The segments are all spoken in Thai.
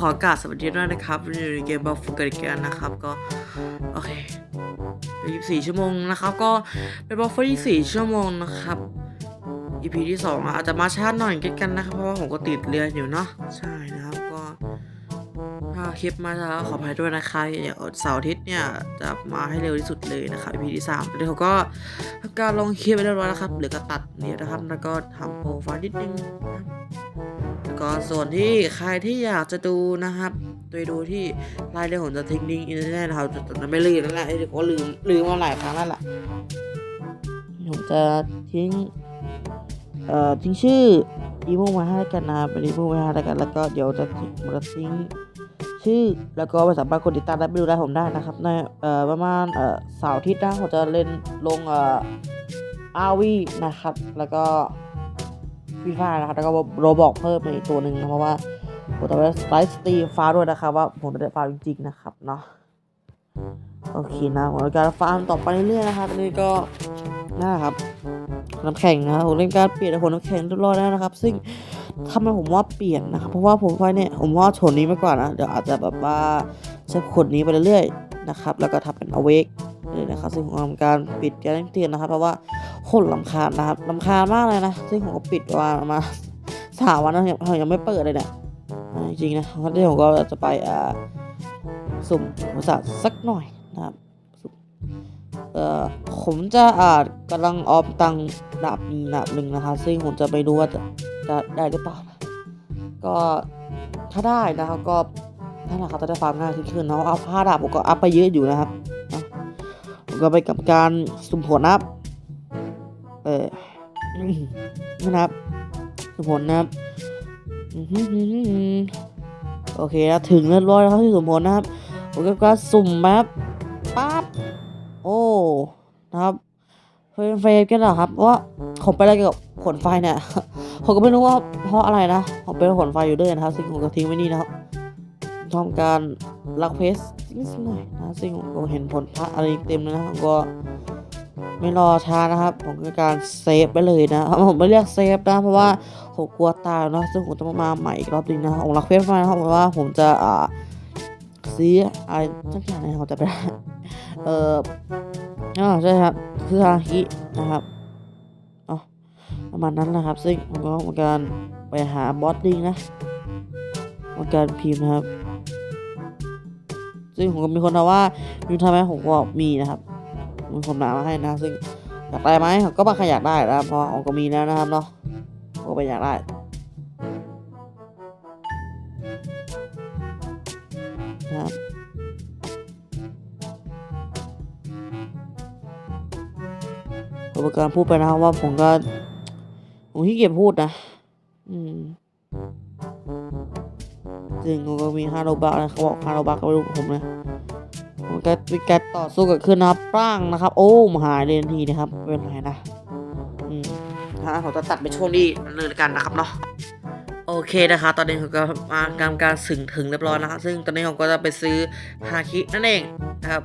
ขอกราบสวัสดีด้วยนะครับอยู่ในเกมบอลฟุกันอีกแล้วนะครับ ก็ โอเค24 ชั่วโมงนะครับ ก็เป็นบอลฟุ24 ชั่วโมงนะครับ EP ที่2อะอาจจะมาช้าหน่อยกันนะครับ เพราะว่าผมก็ติดเรียนอยู่เนาะใช่นะครับก็ถ้าคลิปมาช้าขออภัยด้วยนะคะอย่างเสาร์อาทิตย์เนี่ยจะมาให้เร็วที่สุดเลยนะครับ EP ที่3เดี๋ยวผมก็ทำการลงคลิปไปเรียบร้อยแล้วครับเหลือก็ตัดเนี่ยนะครับ แล้วก็ทำโปรไฟล์นิดนึงนะครับ ก็ส่วนที่ใครที่อยากจะดูนะครับโดยดูที่รายเดือนผมจะทิ้งลิงอินเทอร์เน็ตนะครับแต่แต่ไม่ลืมนั่นแหละเดี๋ยวผมก็ลืมลืมมาหลายครั้งแล้วล่ะผมจะทิ้งเอ่อทิ้งชื่ออีโมมาให้กันนะเป็นอีโมมาให้กันแล้วก็เดี๋ยวจะทิ้งผมจะทิ้งชื่อแล้วก็ไปสามารถกดติดตามและไปดูได้ผมได้นะครับในเอ่อประมาณเอ่อเสาร์อาทิตย์นะผมจะเล่นลงเอ่ออาวีนะครับ แล้วก็ ฟีฟ่านะครับแล้วก็โรบอกเพิ่มมาอีกตัวหนึ่งนะเพราะว่าผมจะไปไลฟ์สตรีมฟ้าด้วยนะครับว่าผมจะได้ฟ้าจริงๆนะครับเนาะโอเคนะผมจะการฟาร์มต่อไปเรื่อยๆนะครับนนี้ก็นั่นครับน้ำแข็งนะครับผมเล่นการเปลี่ยนผลน้ำแข็งเรียบร้อยแล้วนะครับ ซึ่งทำไมผมว่าเปลี่ยนนะครับเพราะว่าผมไฟเนี่ยผมว่าโฉนนี้มาก่อนนะเดี๋ยวอาจจะแบบว่าใช้ขนนี้ไปเรื่อย นะครับ แล้วก็ทำเป็นอเวกเลยนะครับ ซึ่งผมทำการปิดแจ้งเตือนนะครับ เพราะว่าโคตรลำคาญนะครับลำคาญมากเลยนะ ซึ่งผมก็ปิดมามาสามวันแล้วยังยังไม่เปิดเลยเนี่ยจริงๆนะวันนี้ผมก็จะไปอ่าสุ่มบริษัทสักหน่อยนะครับเอ่อผมจะอ่ากำลังออมตังค์ดาบหนึ่งดาบหนึ่งนะคะ ซึ่งผมจะไม่รู้ว่าจะจะได้หรือเปล่า ก็ถ้าได้นะครับก็ นั่นแหละครับจะได้ฟาร์มง่ายขึ้นเนาะเอาผ้าดาบผมก็อัพไปเยอะอยู่นะครับนะผมก็ไปกับการสุ่มผลนะครับเออนะครับสุ่มผลนะครับโอเคนะถึงเรียบร้อยแล้วครับที่สุ่มผลนะครับผมก็การสุ่มแมปปั๊บโอ้นะครับเฟรมเฟรมกันเหรอครับว่าผมไปอะไรเกี่ยวกับขนไฟเนี่ยผมก็ไม่รู้ว่าเพราะอะไรนะผมเป็นขนไฟอยู่ด้วยนะครับซึ่งผมก็ทิ้งไว้นี่นะครับ ทำการลักเพสนิดหน่อยนะซึ่งผมก็เห็นผลพระอะไรเต็มเลยนะผมก็ไม่รอช้านะครับ ผมก็การเซฟไปเลยนะผมไม่เรียกเซฟนะ เพราะว่าผมกลัวตายนะซึ่งผมจะมาใหม่อีกรอบนึงนะผมรักเฟซมานะครับเพราะว่าผมจะอ่าซื้ออะไรสักอย่างนะผมจะไปเอ่ออ่าใช่ครับคือฮาฮินะครับอ๋อประมาณนั้นนะครับ ซึ่งผมก็ทำการไปหาบอสลิงนะทำการพิมพ์นะครับ ซึ่งผมก็มีคนถามว่ามีทำไมผมก็มีนะครับมีคนมาให้นะ ซึ่งอยากได้ไหมก็บางใครอยากได้นะเพราะผมก็มีแล้วนะครับเนาะก็ไปอยากได้นะครับผมประการพูดไปนะครับว่าผมก็ผมขี้เกียจพูดนะ ซึ่งก็มีฮาโรบะนะเขาบอกฮาโรบะก็ไม่รู้ผมนะมันก็มีการต่อสู้กับขึ้นนะครับร่างนะครับ โอ้มหายเลยทันทีนะครับเป็นไรนะอืมฮะผมจะตัดไปช่วงนี้เลยละกันนะครับเนาะโอเคนะคะตอนนี้ผมก็มาการการสึงถึงเรียบร้อยนะครับซึ่งตอนนี้ผมก็จะไปซื้อฮาคินั่นเองนะครับ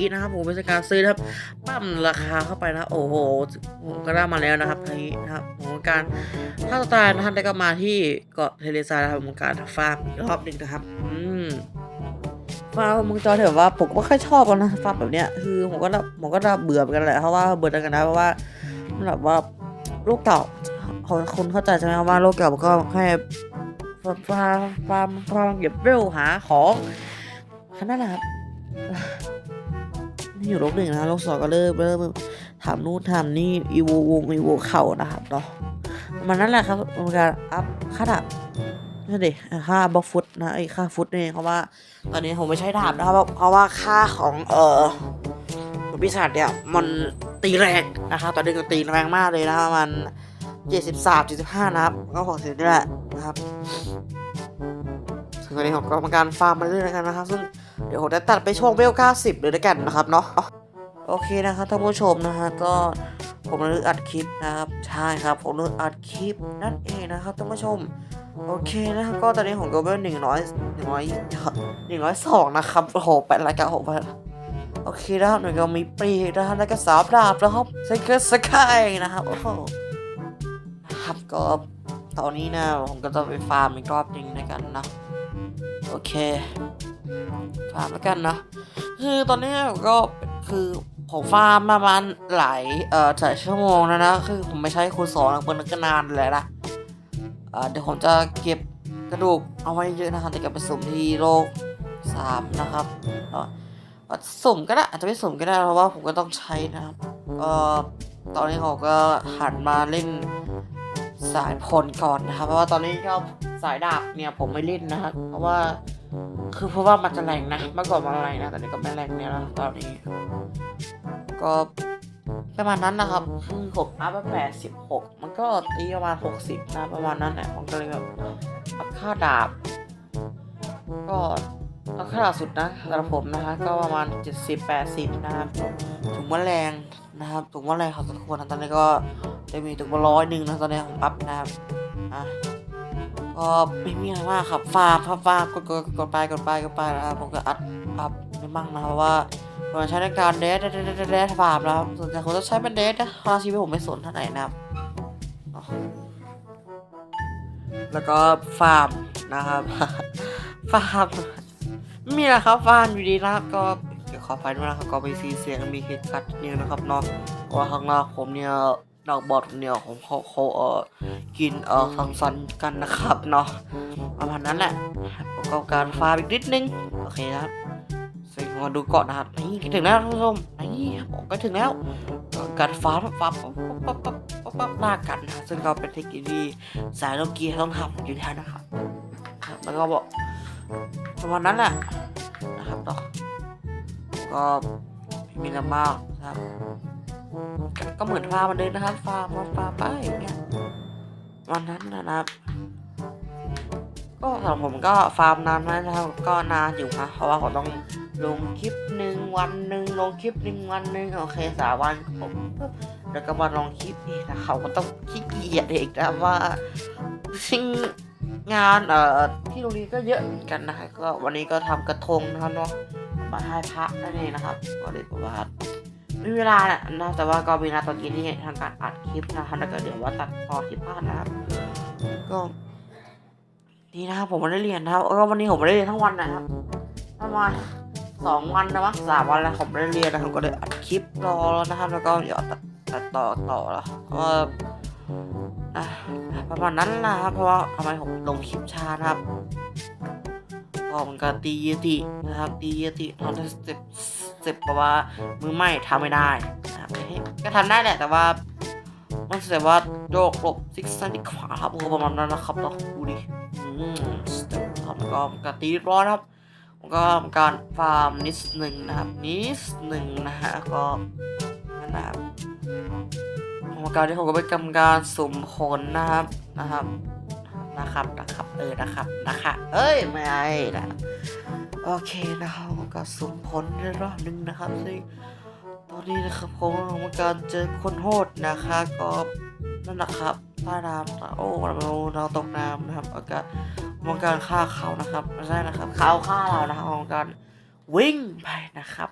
กินะครับผมเป็นการซื้อนะครับปั้มราคาเข้าไปนะโอ้โหก็ได้มาแล้วนะครับฮาคินะครับผมก็การถ้าตายนะครับได้ก็มาที่เกาะเทเลซานะครับผมการฟาร์มอีกรอบหนึ่งนะครับอืมฟาร์มมึงจอเถอะว่าผมก็ค่อยชอบนะฟาร์มแบบเนี้ยคือผมก็แบบผมก็เบื่อเหมือนกันแหละเพราะว่าเบื่อกันนะเพราะว่าแบบว่าโลกเก่าคนคนเข้าใจใช่ไหมว่าโลกเก่ามันก็แค่ฟาร์มฟาร์มฟาร์มเก็บเวลหาของแค่นั้นแหละครับ นี่อยู่โลกหนึ่งนะโลกสองก็เริ่มเริ่มถามนู่นถามนี่อีโววงอีโวเข่านะครับเนาะมันนั่นแหละครับเป็นการอัพค่าดาบนั่นดิค่าบล็อกฟุตนะไอ้ค่าฟุตนี่เองเพราะว่า ตอนนี้ผมไม่ใช้ดาบนะครับเพราะว่าค่าของเอ่อปีศาจเนี่ยมันตีแรงนะครับตอนนี้ก็ตีแรงมากเลยนะครับมันเจ็ดสิบสามเจ็ดสิบห้านะครับ ก็หกสิบนี่แหละนะครับซึ่งตอนนี้ผมก็ทำการฟาร์มมาเรื่อยๆกันนะครับซึ่ง เดี๋ยวผมจะตัดไปช่วงเวลเก้าสิบเลยแล้วกันนะครับเนาะโอเคนะครับท่านผู้ชมนะฮะก็ผมเลือกอัดคลิปนะครับใช่ครับผมเลือกอัดคลิปนั่นเองนะครับท่านผู้ชมโอเคนะครับก็ตอนนี้ผมก็เป็นหนึ่งร้อยหนึ่งร้อยหนึ่งร้อยสองนะครับโอ้โหแปดรายการหกพันโอเคนะครับหนึ่งก็มีปีกนะครับแล้วก็สามดาบนะครับไซเคิลสกายนะครับโอ้โหครับก็ตอนนี้นะผมก็จะไปฟาร์มอีกรอบหนึ่งในกันนะโอเค ฟาร์มแล้วกันนะ คือตอนนี้ก็คือผมฟาร์มมาประมาณหลายเอ่อหลายชั่วโมงแล้วนะ คือผมไม่ใช้คูณสองแล้วมันก็นานเลยนะเอ่อเดี๋ยวผมจะเก็บกระดูกเอาไว้เยอะนะครับจะเก็บไปสุ่มที่โลกสามนะครับสุ่มก็ได้อาจจะไม่สุ่มก็ได้เพราะว่าผมก็ต้องใช้นะครับก็ตอนนี้ผมก็หันมาเล่นสายพลก่อนนะครับ เพราะว่าตอนนี้ก็สายดาบเนี่ยผมไม่เล่นนะครับเพราะว่า คือเพราะว่ามันจะแรงนะเมื่อก่อนมันแรงนะตอนนี้ก็ไม่แรงเนี่ยแล้วตอนนี้ ก็ประมาณนั้นนะครับคือผมอัพไปแปดสิบหกมันก็ตีประมาณหกสิบนะประมาณนั้นแหละผมก็เลยแบบอัพค่าดาบ ก็เอาค่าดาบสุดนะสำหรับผมนะฮะก็ประมาณเจ็ดสิบแปดสิบนะครับถุงมะแมลงนะครับถุงมะแมลงของทุกคนนะตอนนี้ก็ได้มีถุงมาร้อยหนึ่งนะตอนนี้ผมอัพนะครับอะ ก็ไม่มีอะไรมากครับฟาร์ฟาร์มฟากดกดกดไปกดไปกดไปนะครับผมก็อัดอัพไม่มั่งนะเพราะว่าผมใช้ในการเดทเดทเดทเดทฟาร์มนะครับส่วนใหญ่ผมจะใช้เป็นเดทนะคาชีวิตผมไม่สนเท่าไหร่นะครับแล้วก็ฟาร์มนะครับฟาร์มไม่มีอะครับฟาร์มอยู่ดีนะครับก็เดี๋ยวขอไปด้วยนะครับก็ไปซีเสียงมีเหตุการณ์นิดนึงนะครับเนาะเพราะว่าข้างนอกผมเนี่ย ดอกบอดเนี่ยผมเขาเขาเออกินเออสังสรรค์กันนะครับเนาะประมาณนั้นแหละประกอบการฟาร์มอีกนิดนึงโอเคครับซึ่งมาดูเกาะนะครับนี่ถึงแล้วท่านผู้ชมนี่ผมก็ถึงแล้วการฟาร์มฟาร์มปั๊บปั๊บปั๊บปั๊บปั๊บหน้ากันนะซึ่งก็เป็นเทคนิคที่สายโลกีต้องทำอยู่แล้วนะครับแล้วก็บอกประมาณนั้นแหละนะครับเนาะก็ไม่มีอะไรมากนะครับ ก็เหมือนฟาร์มมันเลยนะครับ ฟาร์มมาฟาร์มไปอย่างเงี้ยวันนั้นนะครับ ก็สำหรับผมก็ฟาร์มนานไหมนะครับ ก็นานอยู่นะเพราะว่าผมต้องลงคลิปหนึ่งวันหนึ่งลงคลิปหนึ่งวันหนึ่งโอเคสามวันผมแล้วก็มาลองคลิปอีกนะเขาก็ต้องขี้เกียจอีกนะว่าสิ่งงานเอ่อที่โรงเรียนก็เยอะเหมือนกันนะครับก็วันนี้ก็ทำกระทงนะครับเนาะมาให้พระนั่นเองนะครับก็เลยบอกว่าไม่ มีเวลาแหละนะแต่ว่าก็มีนาตอนกินที่ทางการอัดคลิปนะครับแล้วก็เดี๋ยวว่าตัดต่อคลิปพลาดนะครับก็ดีนะครับผมไม่ได้เรียนนะครับก็วันนี้ผมไม่ได้เรียนทั้งวันนะครับประมาณสองวันนะมั้งสามวันแล้วผมไม่ได้เรียนนะครับก็เลยอัดคลิปรอแล้วนะครับ แล้วก็เดี๋ยวตัดตัดต่อต่อแล้วเพราะประมาณนั้นนะครับเพราะว่าทำไมผมลงคลิปช้านะครับก็มันก็ตีเยตินะครับตีเยติทำได้สเต็ปส เต็ปเพราะว่ามือใหม่ทำไม่ได้นะครับก็ทำได้แหละแต่ว่ามันแสดงว่าโยกหลบซิกซ้ายที่ขวาครับผมก็ประมาณนั้นนะครับเนาะดูดิอืมครับแล้วก็กตีร้อนครับก็ทำการฟาร์มนิดหนึ่งนะครับนิดหนึ่งนะฮะก็นะครับกรรมการที่ผมก็เป็นกรรมการสุ่มผลนะครับนะครับนะครับนะครับเออนะครับนะคะเอ้ยไม่ไอ้นะ โอเคนะครับก็สุ่มผลในรอบหนึ่งนะครับซึ่งตอนนี้นะครับผมกรรมการเจอคนโหดนะคะก็นั่นแหละครับป้าน้ำโอ้เราเราตกน้ำนะครับอากาศกรรมการฆ่าเขานะครับไม่ใช่นะครับเขาฆ่าเรานะครับกรรมการวิ่งไปนะครับ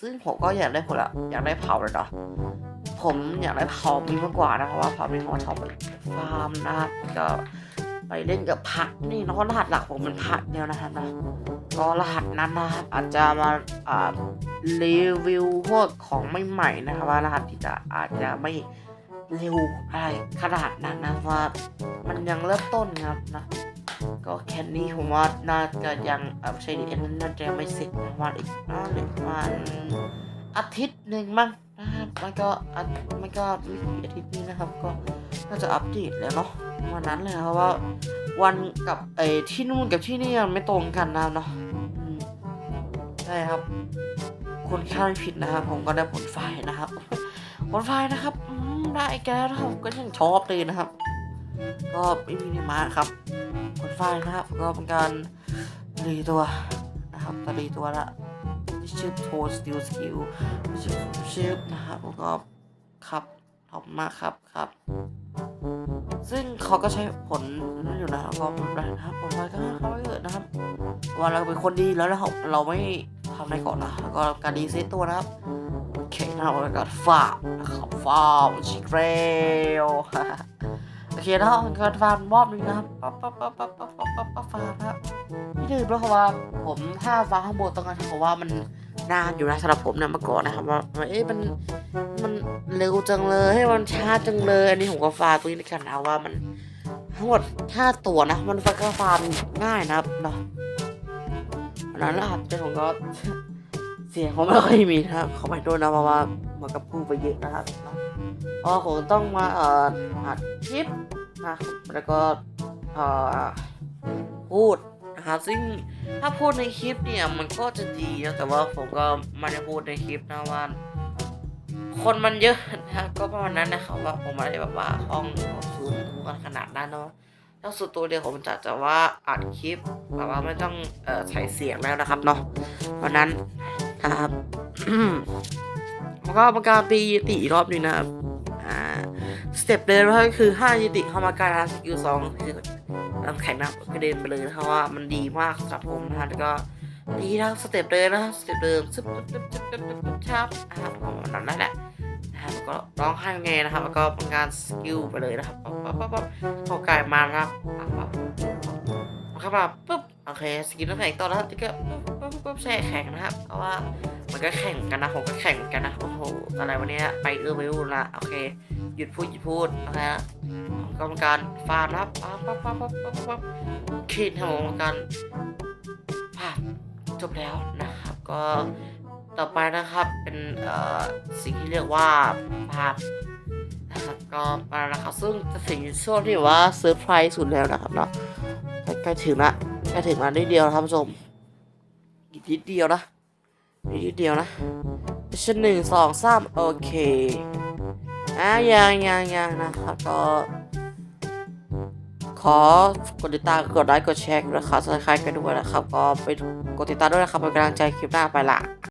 ซึ่งผมก็อยากได้ผลละอยากได้เผาเลยเนาะผมอยากได้เผามีมากกว่านะเพราะว่าเผามีผมชอบฟาร์มนะครับก็ ไปเล่นกับผักนี่เนาะรหัสหลักผมเป็นผักเดียวนะครับนะก็รหัสนั้นนะครับอาจจะมาอ่ารีวิวพวกของใหม่ๆนะครับว่ารหัสที่จะอาจจะไม่เร็วอะไรขนาดนั้นนะว่ามันยังเริ่มต้นครับนะก็แค่นี้ผมว่าน่าจะยังออไม่ใช่ดิเอ็นน่าจะไม่เสร็จประมาณอีกน่าจะประมาณอาทิตย์หนึ่งมั้ง นะครับมันก็อามันก็ไม่กี่อาทิตย์นี้นะครับ ก็น่าจะอัปเดตแล้วเนาะวันนั้นเลยครับว่า วันกับไอ้ที่นู่นกับที่นี่มันไม่ตรงกันนะเนาะใช่ครับคนคาดผิดนะครับ ผมก็ได้ผลไฟนะครับ ผลไฟนะครับได้อีกแล้วนะครับก็ยังชอบเลยนะครับ ก็ไม่มีนี่มาครับ ผลไฟนะครับ ก็เป็นการรีตัวนะครับตรีตัวละ ชื่อโทสติลสกิลชื่อนะครับแล้วก็ขับขอบมากครับครับ ซึ่งเขาก็ใช้ผลนั่นอยู่นะเรอแบบนะครับผมว่าก็ให้เขาเยอะนะครับว่าเราเป็นคนดีแล้วเราเราไม่ทำอะไรก่อนนะแล้วก็การดีเซตตัวนะครับโอเคนะครับแล้วก็ฟานะครับฟ้าร์มชิเกรลโอเคนะครับก็ฟาร์มมอบนึงนะครับปั๊บปั๊บปั๊บปั๊บปั๊บปั๊บปั๊าครับที่ดื่มเพราะว่าผมถ้าฟ้าร์มข้างบนต้องการเพราะว่ามัน นานอยู่นะสำหรับผมเนี่ยเมื่อก่อนนะครับว่าเอ๊ะมันมันเร็วจังเลยให้มันช้าจังเลยอันนี้ผมก็ฟาร์มตัวนี้ในกันนะว่ามันทั้งหมดห้าตัวนะ มันก็ฟาร์มง่ายนะครับเนาะอันนั้นนะครับแต่ผมก็เสียงผมไม่ค่อยมีนะครับเขาไปโดนนะเพราะว่ามันก็พูดไปเยอะนะครับเนาะอ๋อผมต้องมาเอ่ออัดคลิปนะแล้วก็เอ่อพูด นะครับ ซึ่งถ้าพูดในคลิปเนี่ยมันก็จะดีนะแต่ว่าผมก็ไม่ได้พูดในคลิปนะว่าคนมันเยอะนะก็ประมาณนั้นนะครับว่าผมไม่ได้แบบว่าห้องศูนย์กันขนาดนั้นเนาะถ้าสุดตัวเดียวผมจะจะว่าอัดคลิปแบบว่าไม่ต้องใช้เสียงแล้วนะครับเนาะเพราะนั้นครับแล้วก็ประการตีติอีกรอบนึงนะครับ อ่าสเต็ปเดินก็คือ5ยติเข้ามาการสกิลสองคือน้ำแข็งน้ำกระเด็นไปเลยนะครับว่ามันดีมากสำหรับผมนะฮะแล้วก็ดีนะสเต็ปเดินนะสเต็ปเดินซึบซึบซึบซึบซึบซึบชับนะครับประมาณนั้นแหละนะครับแล้วก็ร้องไห้ไงนะครับ แล้วก็เป็นการสกิลไปเลยนะครับปั๊บปั๊บปั๊บปั๊บเข้ากายมานะครับปั๊บปั๊บปั๊บครับปุ๊บ โอเคสกิลน้ำแข็งต่อแล้วครับที่ก็ปุ๊บปุ๊บแช่แข็งนะครับ เพราะว่ามันก็แข่งกันนะผมก็แข่งกันนะโอ้โหอะไรวันนี้ไปเอื้อไปอู้ละโอเคหยุดพูดหยุดพูดนะฮะกรรมการฟาร์มนะครับปั๊บปั๊บปั๊บปั๊บปั๊บปั๊บคิดครับผมกรรมการภาพจบแล้วนะครับก็ต่อไปนะครับเป็นเอ่อสิ่งที่เรียกว่าภาพนะครับก็มาแล้วครับซึ่งจะถึงช่วงที่ว่าเซอร์ไพรส์สุดแล้วนะครับเนาะใกล้ถึงละ แค่ถึงแล้วนิดเดียวนะครับผู้ชมอีกนิดเดียวนะนิดเดียวนะชั้นหนึ่งสองสามโอเคอะยังยังยังนะครับก็ ขอกดติดตามกดไลค์กดแชร์นะครับสไครต์กันด้วยนะครับ ก็ไปกดติดตามด้วยนะครับเป็นกำลังใจคลิปหน้าไปละ